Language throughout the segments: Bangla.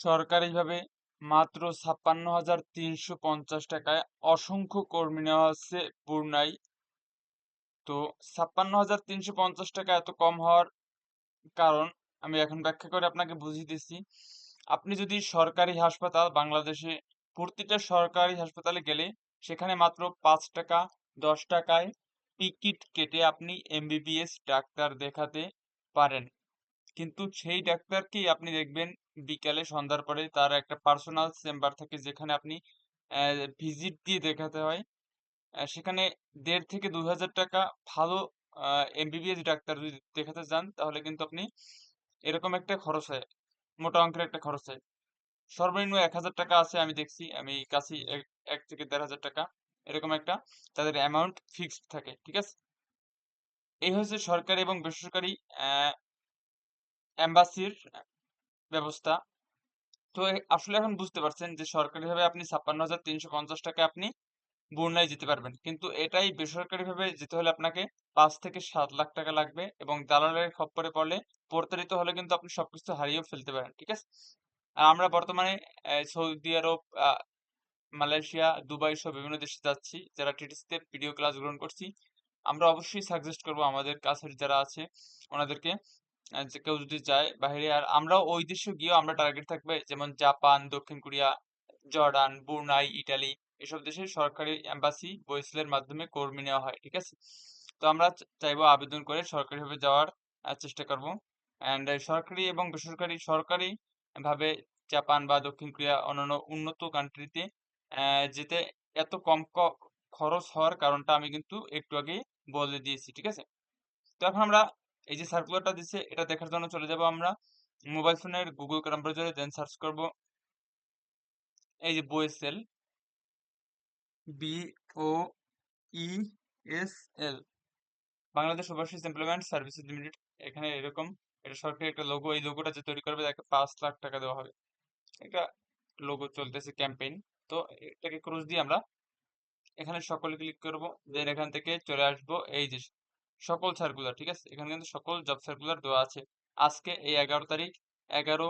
সরকারিভাবে মাত্র ছাপ্পান্ন হাজার তিনশো পঞ্চাশ টাকায় অসংখ্য কর্মী নেওয়া হচ্ছে পূর্ণায় তো ছাপ্পান্ন হাজার তিনশো পঞ্চাশ টাকা এত কম হওয়ার কারণ আমি এখন ব্যাখ্যা করে আপনাকে বুঝিয়ে দিচ্ছি। আপনি যদি সরকারি হাসপাতাল, বাংলাদেশে প্রতিটা সরকারি হাসপাতালে গেলে সেখানে মাত্র পাঁচ টাকা, দশ টাকায় টিকিট কেটে আপনি এমবিবিএস ডাক্তার দেখাতে পারেন। কিন্তু সেই ডাক্তারকেই আপনি দেখবেন বিকালে সন্ধ্যার পরে তার একটা পার্সোনাল চেম্বার থাকে যেখানে আপনি ভিজিট দিয়ে দেখাতে হয়। সেখানে দেড় থেকে দুই হাজার টাকা ভালো এমবিবিএস ডাক্তার যদি দেখাতে যান, তাহলে কিন্তু আপনি এরকম একটা খরচ হয়, মোটা অঙ্কের একটা খরচ হয়। সর্বনিম্ন এক হাজার টাকা আছে আমি দেখছি, আমি কাছে এক থেকে দেড় হাজার টাকা, এরকম একটা তাদের অ্যামাউন্ট ফিক্সড থাকে, ঠিক আছে? এই হচ্ছে সরকারি এবং বেসরকারি এম্বাসির ব্যবস্থা। তো আসলে এখন বুঝতে পারছেন যে সরকারিভাবে আপনি ছাপ্পান্ন হাজার তিনশো পঞ্চাশ টাকা আপনি বন্যায় যেতে পারবেন। কিন্তু এটাই বেসরকারিভাবে যেতে হলে আপনাকে পাঁচ থেকে সাত লাখ টাকা লাগবে এবং দালালের খপ্পরে পড়লে প্রতারিত হলে কিন্তু আপনি সবকিছু হারিয়েও ফেলতে পারেন, ঠিক আছে? আর আমরা বর্তমানে সৌদি আরব মালয়েশিয়া, দুবাই সহ বিভিন্ন দেশে যাচ্ছি, যারা টিটিসিতে ভিডিও ক্লাস গ্রহণ করছি। আমরা অবশ্যই সাজেস্ট করব আমাদের কাছের যারা আছে, ওনাদেরকে কেউ যদি যায় বাইরে, আর আমরাও ওই দেশে গিয়েও আমরা টার্গেট থাকবে, যেমন জাপান, দক্ষিণ কোরিয়া, জর্ডান ব্রুনাই ইটালি, এসব দেশে সরকারি এম্বাসি বইসেলের মাধ্যমে কর্মী নেওয়া হয়, ঠিক আছে? তো আমরা চাইব আবেদন করে সরকারিভাবে যাওয়ার চেষ্টা করব। অ্যান্ড সরকারি এবং বেসরকারি, সরকারি ভাবে জাপান বা দক্ষিণ কোরিয়া অন্যান্য উন্নত কান্ট্রিতে যেতে এত কম খরচ হওয়ার কারণটা আমি কিন্তু একটু আগে বলে দিয়েছি, ঠিক আছে? তো এখন আমরা এই যে সার্কুলারটা দিচ্ছে এটা দেখার জন্য চলে যাব আমরা মোবাইল ফোনের গুগল ক্রোম ব্রাউজারে দেন সার্চ করব। এই যে BOESL B O E S L Bangladesh overseas employment services limited এখানে এরকম, এটা সরকারি একটা লোগো এই লোগোটা যে তৈরি করবে, তাকে পাঁচ লাখ টাকা দেওয়া হবে। এটা লোগো চলতেছে ক্যাম্পেইন তো এটাকে ক্রস দিয়ে আমরা এখানে সকলে ক্লিক করব দেন এখান থেকে চলে আসব। এই যে সকল সার্কুলার ঠিক আছে? এখানে কিন্তু সকল জব সার্কুলার দেওয়া আছে। আজকে এই এগারো তারিখ, এগারো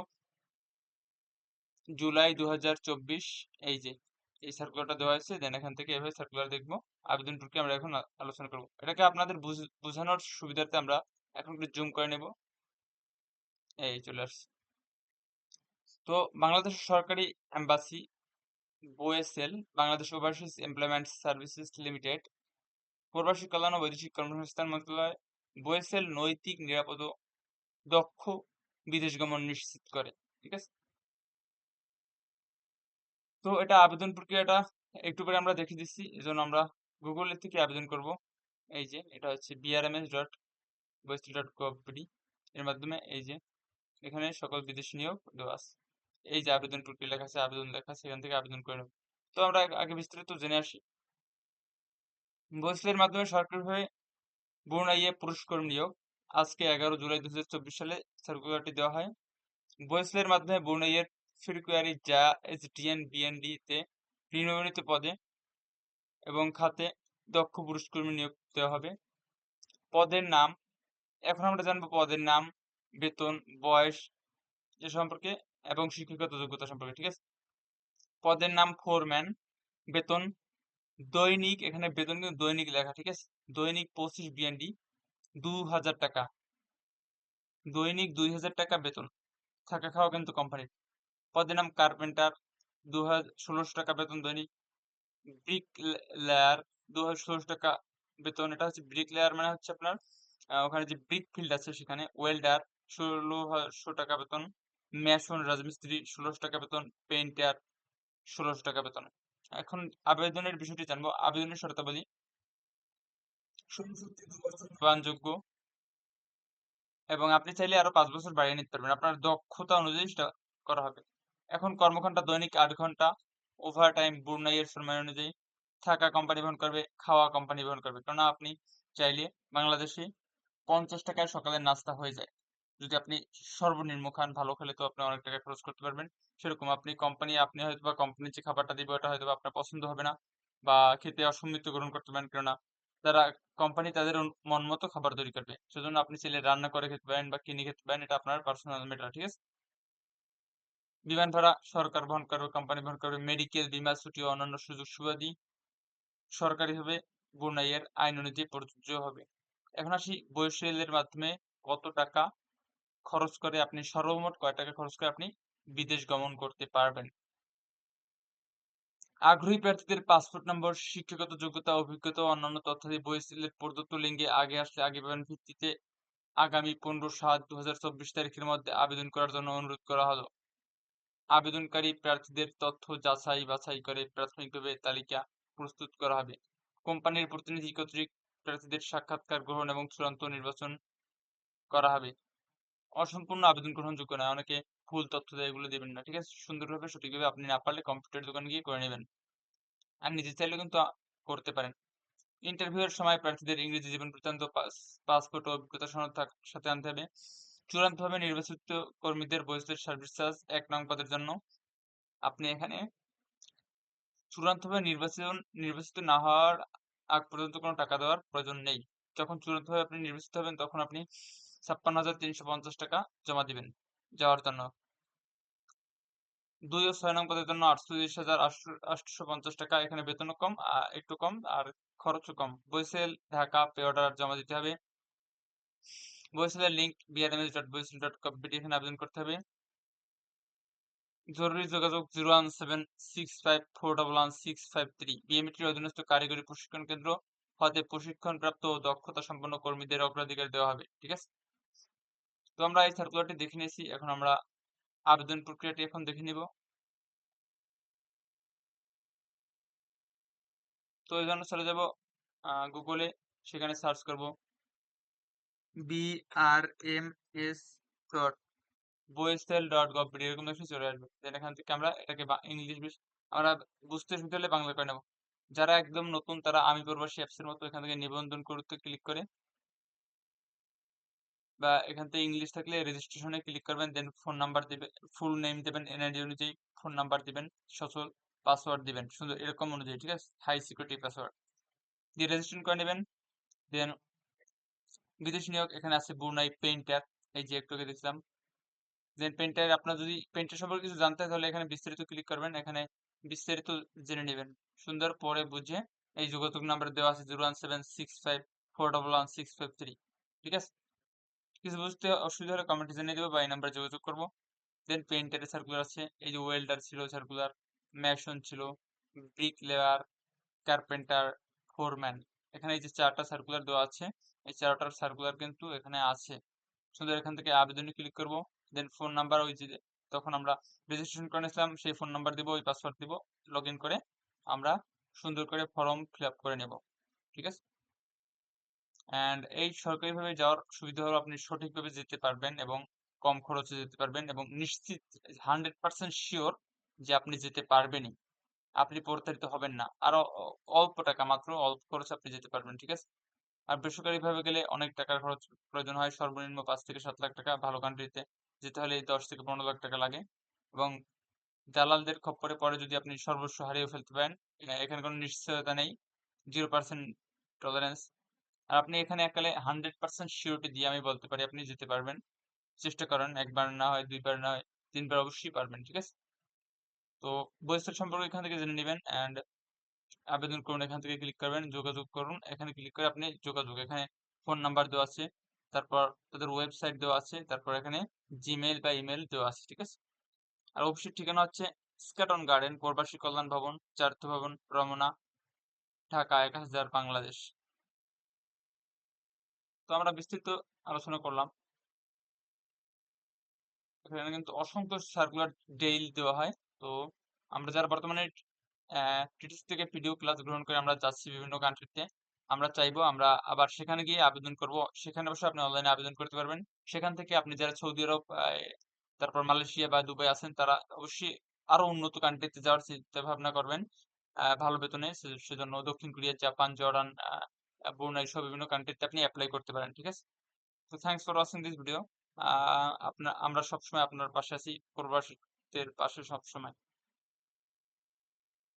জুলাই দু হাজার চব্বিশ, এই যে, এই সার্কুলারটা দেওয়া হয়েছে। দেন এখান থেকে এভাবে সার্কুলার দেখব। আবেদন প্রক্রিয়া আমরা এখন আলোচনা করব। এটাকে আপনাদের বুঝ- বোঝানোর সুবিধার্থে আমরা এখন একটু জুম করে নেব। এই চলে আসছে। তো বাংলাদেশ সরকারি embassy BOESL Bangladesh overseas employment services limited প্রবাসী কল্যাণ ও বৈদেশিক কর্মসংস্থান মন্ত্রণালয় বোএসএল নৈতিক, নিরাপদ দক্ষ বিদেশ গমন নিশ্চিত করে, ঠিক আছে? তো এটা আবেদন প্রক্রিয়াটা একটু পরে আমরা দেখে দিচ্ছি, এজন্য আমরা গুগলের থেকে আবেদন করব। এই যে, এটা হচ্ছে বিআরএমএস ডট বৈশিষ্ট্য ডট গভবিডি এর মাধ্যমে এই যে, এখানে সকল বিদেশি নিয়োগ দেওয়া আছে। এই যে আবেদন প্রক্রিয়া লেখা আছে, আবেদন লেখা আছে, এখান থেকে আবেদন করে নেব। তো আমরা আগে বিস্তারিত জেনে আসি। বৈশিষ্ট্যের মাধ্যমে সরকারিভাবে বরুণাইয়ে পুরস্কার নিয়োগ। আজকে এগারো জুলাই দু সালে সার্কুলারটি দেওয়া হয়। বৈশিষ্ট্যের মাধ্যমে বরুণাইয়ের ফিরকুয়ারি যা এসডিএন, বিএনডি তে নিম্নবর্ণিত পদে এবং খাতে দক্ষ পুরুষ কর্মী নিয়োগ দেওয়া হবে। পদের নাম, এখন আমরা জানব পদের নাম, বেতন, বয়স এ সম্পর্কে এবং শিক্ষাগত যোগ্যতা সম্পর্কে, ঠিক আছে? পদের নাম ফোরম্যান বেতন দৈনিক, এখানে বেতন কিন্তু দৈনিক লেখা, ঠিক আছে? দৈনিক পঁচিশ বিএনডি দু হাজার টাকা। দৈনিক দুই হাজার টাকা বেতন, থাকা খাওয়া কিন্তু কোম্পানির পদের নাম কার্পেন্টার দু ষোলোশো টাকা বেতন দৈনিক। ব্রিক লেয়ার দু ষোলোশো টাকা বেতন, এটা হচ্ছে ব্রিক লেয়ার মানে হচ্ছে আপনার ওখানে যে ব্রিক ফিল্ড আছে সেখানে ওয়েল্ডার ষোলোশো টাকা বেতন। মেশন রাজমিস্ত্রি, ষোলোশো টাকা বেতন। পেইন্টার ষোলোশো টাকা বেতন। এখন আবেদনের বিষয়টি জানব। আবেদনের শর্তাবলী। যোগ্য এবং আপনি চাইলে আরও পাঁচ বছর বাড়িয়ে নিতে পারবেন। আপনার দক্ষতা অনুযায়ী সেটা করা হবে। এখন কর্মঘন্টা দৈনিক আট ঘণ্টা ওভার টাইম বুর্নাইয়ের সময় অনুযায়ী থাকা কোম্পানি বহন করবে খাওয়া কোম্পানি বহন করবে। কেননা আপনি চাইলে বাংলাদেশে পঞ্চাশ টাকায় সকালের নাস্তা হয়ে যায়। যদি আপনি সর্বনিম্ন খান, ভালো খেলে তো আপনি অনেক টাকা খরচ করতে পারবেন। সেরকম আপনি কোম্পানি আপনি হয়তো বা কোম্পানির যে খাবারটা দিবে, ওটা হয়তো আপনার পছন্দ হবে না বা খেতে অসম্মিত গ্রহণ করতে পারেন কেননা তারা কোম্পানি তাদের মন মতো খাবার তৈরি করবে। সেজন্য আপনি চাইলে রান্না করে খেতে পারেন বা কিনে খেতে পারেন, এটা আপনার পার্সোনাল ম্যাটার ঠিক আছে? বিমান ভাড়া, সরকার বহন করবে কোম্পানি বহন করবে মেডিকেল বিমা ছুটি অন্যান্য সুযোগ সুবিধাদি সরকারিভাবে ব্রুনাইয়ের আইন অনুযায়ী প্রযোজ্য হবে। এখন আসি বৈশালের মাধ্যমে কত টাকা খরচ করে আপনি সর্বমোট কয় টাকা খরচ করে আপনি বিদেশ গমন করতে পারবেন। আগ্রহী প্রার্থীদের পাসপোর্ট নম্বর, শিক্ষাগত যোগ্যতা, অভিজ্ঞতা অন্যান্য তথ্যাদি বইসিলের প্রদত্ত লিঙ্গে আগে আসলে আগে পাবেন। ভিত্তিতে আগামী পনেরো সাত দু তারিখের মধ্যে আবেদন করার জন্য অনুরোধ করা হলো। আবেদনকারী প্রার্থীদের তথ্য যাচাই বাছাই করে প্রাথমিকভাবে তালিকা প্রস্তুত করা হবে। কোম্পানির প্রতিনিধি কর্তৃক প্রার্থীদের সাক্ষাৎকার গ্রহণ এবং চূড়ান্ত নির্বাচন করা হবে। অসম্পূর্ণ আবেদন গ্রহণযোগ্য নয়। অনেকে ভুল তথ্য দেয়, এগুলো দেবেন না, ঠিক আছে? সুন্দরভাবে, সঠিকভাবে আপনি না পারলে কম্পিউটার দোকানে গিয়ে করে নেবেন। আর নিজে চাইলে কিন্তু করতে পারেন। ইন্টারভিউয়ের সময় প্রার্থীদের ইংরেজি জীবন বৃত্তান্ত পাসপোর্ট ও অভিজ্ঞতা সনদ সাথে আনতে হবে। চূড়ান্তভাবে নির্বাচিত কর্মীদের বৈশ্বিক সার্ভিস চার্জ এক নং পদের জন্য। আপনি এখানে চূড়ান্তভাবে নির্বাচন, নির্বাচিত না হওয়ার আগ পর্যন্ত কোনো টাকা দেওয়ার প্রয়োজন নেই। যখন চূড়ান্তভাবে আপনি নির্বাচিত হবেন, তখন আপনি ছাপ্পান্ন হাজার তিনশো পঞ্চাশ টাকা জমা দিবেন যাওয়ার জন্য। দুই ও ছয় নং পদের জন্য আটচল্লিশ হাজার আটশো পঞ্চাশ টাকা এখানে বেতনও কম একটু কম আর খরচও কম। বইসেল ঢাকা পে অর্ডার জমা দিতে হবে। Link BRMS dot dot com এখানে আবেদন করতে হবে। জরুরি যোগাযোগ zero one seven six five four double one six five three বিএমটির অধীনস্থ কারিগরি প্রশিক্ষণ কেন্দ্র। হতে প্রশিক্ষণপ্রাপ্ত ও দক্ষতা সম্পন্ন কর্মীদের অগ্রাধিকার দেওয়া হবে, ঠিক আছে? তো আমরা এই সার্কুলারটি দেখে নিয়েছি। এখন আমরা আবেদন প্রক্রিয়াটি এখন দেখে নিব। তো এই জন্য চলে যাব গুগলে সেখানে সার্চ করব B R M S dot BOESL dot gov এরকম দেখে চলে আসবে। দেন এখান থেকে আমরা এটাকে ইংলিশ আমরা বুঝতে সুবিধা হলে বাংলা করে নেব। যারা একদম নতুন, তারা আমি প্রবাসী অ্যাপসের মতো এখান থেকে নিবন্ধন করতে ক্লিক করে বা এখান থেকে ইংলিশ থাকলে রেজিস্ট্রেশনে ক্লিক করবেন দেন ফোন নাম্বার দিবেন ফুল নেম দেবেন এনআইডি অনুযায়ী ফোন নাম্বার দিবেন সচল পাসওয়ার্ড দিবেন, সুন্দর এরকম অনুযায়ী, ঠিক আছে? হাই সিকিউরিটি পাসওয়ার্ড দিয়ে রেজিস্ট্রেশন করে নেবেন দেন বিদেশি নিয়োগ, এখানে আছে বুনাই পেইন্টার এই যে একটু দেখছিলাম দেন পেন্টার আপনার যদি পেন্টার সম্পর্কে কিছু জানতে তাহলে এখানে বিস্তারিত ক্লিক করবেন, এখানে বিস্তারিত জেনে নেবেন। সুন্দর, পরে বুঝে এই যোগাযোগ নাম্বার দেওয়া আছে zero one seven six five four double one six five three ঠিক আছে? কিছু বুঝতে অসুবিধা হলে? কমেন্টে জানিয়ে দেবো বা এই নাম্বারে যোগাযোগ করব। দেন পেন্টারের সার্কুলার আছে, এই যে ওয়েল্ডার ছিল সার্কুলার ম্যাশন ছিল ব্রিক লেয়ার কার্পেন্টার ফোরম্যান এখানে এই যে চারটা সার্কুলার দেওয়া আছে, এই চারটার সার্কুলার কিন্তু এখানে আছে। সুন্দর, এখান থেকে আবেদনে ক্লিক করব। দেন ফোন নাম্বার ওই যে, তখন আমরা রেজিস্ট্রেশন করে নিয়েছিলাম, সেই ফোন নাম্বার দিব, ওই পাসওয়ার্ড দিব লগ করে আমরা সুন্দর করে ফর্ম ফিল করে নেব। ঠিক আছে? অ্যান্ড এই সরকারিভাবে যাওয়ার সুবিধা হলো আপনি সঠিকভাবে যেতে পারবেন এবং কম খরচে যেতে পারবেন এবং নিশ্চিত হান্ড্রেড পার্সেন্ট শিওর যে আপনি যেতে পারবেনই। আপনি প্রতারিত হবেন না। আরও অল্প টাকা মাত্র, অল্প খরচে আপনি যেতে পারবেন, ঠিক আছে? আর বেসরকারিভাবে গেলে অনেক টাকার খরচ প্রয়োজন হয়। সর্বনিম্ন পাঁচ থেকে সাত লাখ টাকা ভালো কান্ট্রিতে যেতে হলে দশ থেকে পনেরো লাখ টাকা লাগে এবং দালালদের খপ্পরে পরে যদি আপনি সর্বস্ব হারিয়ে ফেলতে পারেন, এখানে কোনো নিশ্চয়তা নেই। জিরো পার্সেন্ট টলারেন্স আর আপনি এখানে একালে হান্ড্রেড পার্সেন্ট শিওরিটি দিয়ে আমি বলতে পারি আপনি যেতে পারবেন। চেষ্টা করেন, একবার না হয়, দুইবার না হয়, তিনবার অবশ্যই পারবেন, ঠিক আছে? তো বইসের সম্পর্কে এখান থেকে জেনে নেবেন অ্যান্ড আবেদন করুন, এখান থেকে ক্লিক করবেন, যোগাযোগ করুন। এখানে ক্লিক করে আপনি যোগাযোগ, এখানে ফোন নাম্বার দেওয়া আছে, তারপর তাদের ওয়েবসাইট দেওয়া আছে, তারপর এখানে জিমেল বা ইমেল দেওয়া আছে, ঠিক আছে? আর অফিসের ঠিকানা হচ্ছে স্কাটন গার্ডেন প্রবাসী কল্যাণ ভবন, চার্থ ভবন, রমনা, ঢাকা, এক হাজার, বাংলাদেশ। তো আমরা বিস্তৃত আলোচনা করলাম। এখানে কিন্তু অসংখ্য সার্কুলার ডেইল দেওয়া হয়। তো আমরা যারা বর্তমানে টিটিসি থেকে ভিডিও ক্লাস গ্রহণ করে আমরা যাচ্ছি বিভিন্ন কান্ট্রিতে আমরা চাইব আমরা আবার সেখানে গিয়ে আবেদন করব। সেখানে অবশ্যই আপনি অনলাইনে আবেদন করতে পারবেন। সেখান থেকে আপনি যারা সৌদি আরব তারপর মালয়েশিয়া বা দুবাই আছেন, তারা অবশ্যই আরও উন্নত কান্ট্রিতে যাওয়ার চিন্তা ভাবনা করবেন। ভালো বেতনে সেজন্য দক্ষিণ কোরিয়া, জাপান, জর্ডান ব্রুনাই সহ বিভিন্ন কান্ট্রিতে আপনি অ্যাপ্লাই করতে পারেন, ঠিক আছে? তো thanks for watching this video আপনার আমরা সবসময় আপনার পাশে আছি, প্রবাসীদের পাশে সবসময়।